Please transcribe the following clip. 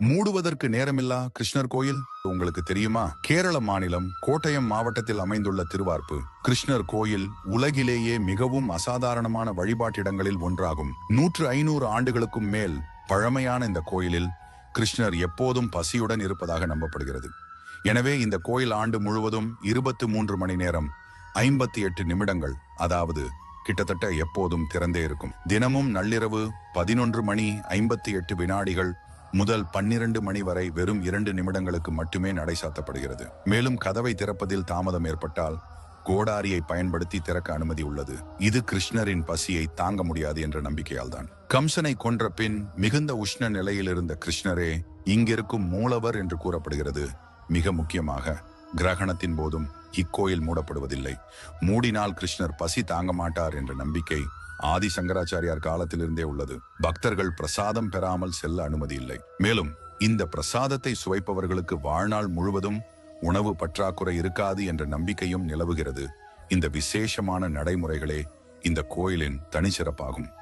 மூடுவதற்கு நேரமில்லா கிருஷ்ணர் கோயில்? உங்களுக்கு தெரியுமா? கேரள மாநிலம் கோட்டயம் மாவட்டத்தில் அமைந்துள்ள திருவார்ப்பு. கிருஷ்ணர் கோயில் உலகிலேயே மிகவும் அசாதாரணமான வழிபாட்டிடங்களில் ஒன்றாகும். நூற்று ஐநூறு ஆண்டுகளுக்கும் மேல் பழமையான இந்த கோயிலில் கிருஷ்ணர் எப்போதும் பசியுடன் இருப்பதாக நம்பப்படுகிறது. எனவே இந்த கோயில் ஆண்டு முழுவதும் இருபத்து மூன்று மணி நேரம் ஐம்பத்தி எட்டு நிமிடங்கள் அதாவது கிட்டத்தட்ட எப்போதும் திறந்தே இருக்கும். தினமும் நள்ளிரவு பதினொன்று மணி ஐம்பத்தி எட்டு வினாடிகள் முதல் பன்னிரண்டு மணி வரை வெறும் இரண்டு நிமிடங்களுக்கு மட்டுமே நடை சாத்தப்படுகிறது. மேலும் கதவை திறப்பதில் தாமதம் ஏற்பட்டால் கோடாரியை பயன்படுத்தி திறக்க அனுமதி உள்ளது. இது கிருஷ்ணரின் பசியை தாங்க முடியாது என்ற நம்பிக்கையால் தான் கம்சனை கொன்ற பின் மிகுந்த உஷ்ண நிலையில் இருந்த கிருஷ்ணரே இங்கிருக்கும் மூலவர் என்று கூறப்படுகிறது. மிக முக்கியமாக கிரகணத்தின் போதும் இக்கோயில் மூடப்படுவதில்லை. மூடினால் கிருஷ்ணர் பசி தாங்க மாட்டார் என்ற நம்பிக்கை ஆதி சங்கராச்சாரியார் காலத்திலிருந்தே உள்ளது. பக்தர்கள் பிரசாதம் பெறாமல் செல்ல அனுமதி இல்லை. மேலும் இந்த பிரசாதத்தை சுவைப்பவர்களுக்கு வாழ்நாள் முழுவதும் உணவு பற்றாக்குறை இருக்காது என்ற நம்பிக்கையும் நிலவுகிறது. இந்த விசேஷமான நடைமுறைகளே இந்த கோயிலின் தனிச்சிறப்பாகும்.